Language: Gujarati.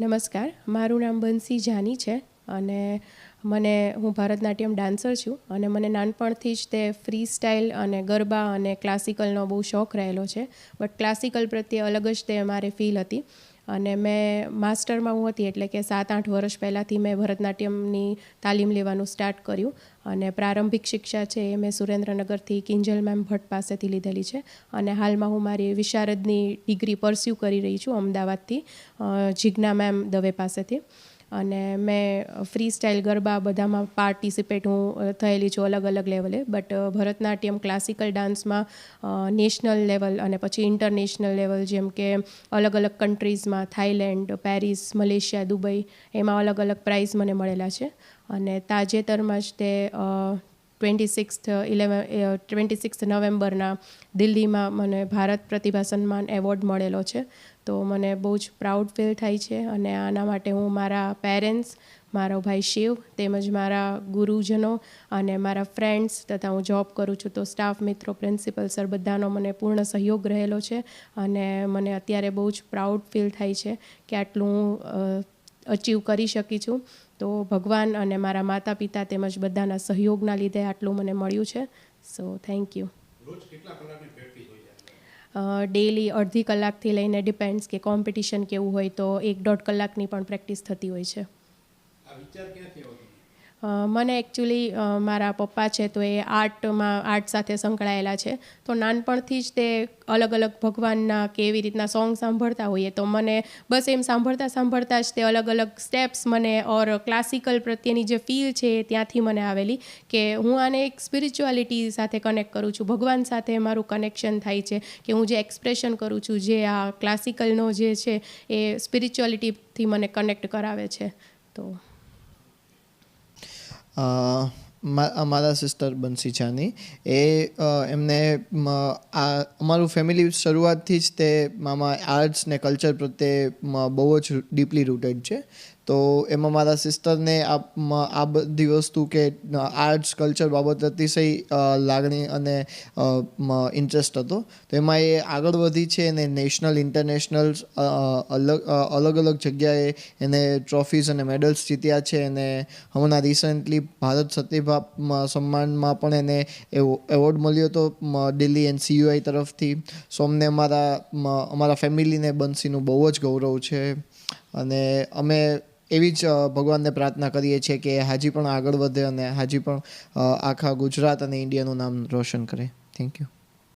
નમસ્કાર, મારું નામ બંસી જાની છે અને મને, હું ભરતનાટ્યમ ડાન્સર છું અને મને નાનપણથી જ તે ફ્રી સ્ટાઇલ અને ગરબા અને ક્લાસિકલનો બહુ શોખ રહેલો છે. બટ ક્લાસિકલ પ્રત્યે અલગ જ તે મારે ફીલ હતી. અને મેં માસ્ટરમાં હું હતી એટલે કે સાત આઠ વર્ષ પહેલાંથી મેં ભરતનાટ્યમની તાલીમ લેવાનું સ્ટાર્ટ કર્યું અને પ્રારંભિક શિક્ષા છે એ મેં સુરેન્દ્રનગરથી કિંજલ મેમ ભટ્ટ પાસેથી લીધેલી છે અને હાલમાં હું મારી વિશારદની ડિગ્રી પરસ્યુ કરી રહી છું અમદાવાદથી જિજ્ઞા મેમ દવે પાસેથી. અને મેં ફ્રી સ્ટાઇલ ગરબા બધામાં પાર્ટિસિપેટ હું થયેલી છું અલગ અલગ લેવલે બટ ભરતનાટ્યમ ક્લાસિકલ ડાન્સમાં નેશનલ લેવલ અને પછી ઇન્ટરનેશનલ લેવલ જેમ કે અલગ અલગ કન્ટ્રીઝમાં થાઈલેન્ડ પેરિસ મલેશિયા દુબઈ એમાં અલગ અલગ પ્રાઇઝ મને મળેલા છે. અને તાજેતરમાં જ તે twenty six eleven twenty six નવેમ્બરના દિલ્હીમાં મને ભારત પ્રતિભા સન્માન એવોર્ડ મળેલો છે. તો મને બહુ જ પ્રાઉડ ફીલ થાય છે અને આના માટે હું મારા પેરેન્ટ્સ, મારો ભાઈ શિવ તેમજ મારા ગુરુજનો અને મારા ફ્રેન્ડ્સ તથા હું જોબ કરું છું તો સ્ટાફ, મિત્રો, પ્રિન્સિપલ સર બધાનો મને પૂર્ણ સહયોગ રહેલો છે અને મને અત્યારે બહુ જ પ્રાઉડ ફીલ થાય છે કે આટલું હું અચીવ કરી શકી છું. તો ભગવાન અને મારા માતા પિતા તેમજ બધાના સહયોગના લીધે આટલું મને મળ્યું છે. સો થેન્ક યુ ડેલી અડધી કલાકથી લઈને ડિપેન્ડ્સ કે કોમ્પિટિશન કેવું હોય તો એક દોઢ કલાકની પણ પ્રેક્ટિસ થતી હોય છે. મને એકચ્યુઅલી મારા પપ્પા છે તો એ આર્ટમાં, આર્ટ સાથે સંકળાયેલા છે. તો નાનપણથી જ તે અલગ અલગ ભગવાનના કે એવી રીતના સોંગ સાંભળતા હોઈએ તો મને બસ એમ સાંભળતા સાંભળતા જ તે અલગ અલગ સ્ટેપ્સ મને ઓર ક્લાસિકલ પ્રત્યેની જે ફીલ છે ત્યાંથી મને આવેલી કે હું આને એક સ્પિરિચ્યુઆલિટી સાથે કનેક્ટ કરું છું. ભગવાન સાથે મારું કનેક્શન થાય છે કે હું જે એક્સપ્રેશન કરું છું, જે આ ક્લાસિકલનો જે છે એ સ્પિરિચ્યુઆલિટીથી મને કનેક્ટ કરાવે છે. તો અમારા સિસ્ટર બંસી જાની. એ એમને આ, અમારું ફેમિલી શરૂઆતથી જ તે, મામા આર્ટ્સ ને કલ્ચર પ્રત્યે બહુ જ ડીપલી રૂટેડ છે. તો એમાં મારા સિસ્ટરને આ બધી વસ્તુ કે આર્ટ્સ કલ્ચર બાબત અતિશય લાગણી અને ઇન્ટરેસ્ટ હતો. તો એમાં એ આગળ વધી છે અને નેશનલ ઇન્ટરનેશનલ અલગ અલગ અલગ જગ્યાએ એને ટ્રોફીઝ અને મેડલ્સ જીત્યા છે અને હમણાં રિસન્ટલી ભારત સત્યભા સન્માનમાં પણ એને એવો એવોર્ડ મળ્યો હતો દિલ્હી એન્ડ સીયુઆઈ તરફથી. સો અમને અમારા અમારા ફેમિલીને બંસીનું બહુ જ ગૌરવ છે. અને અમે એવી જ ભગવાનને પ્રાર્થના કરીએ છીએ કે હાજી પણ આગળ વધે અને હાજી પણ આખા ગુજરાત અને ઇન્ડિયાનું નામ રોશન કરે. Thank you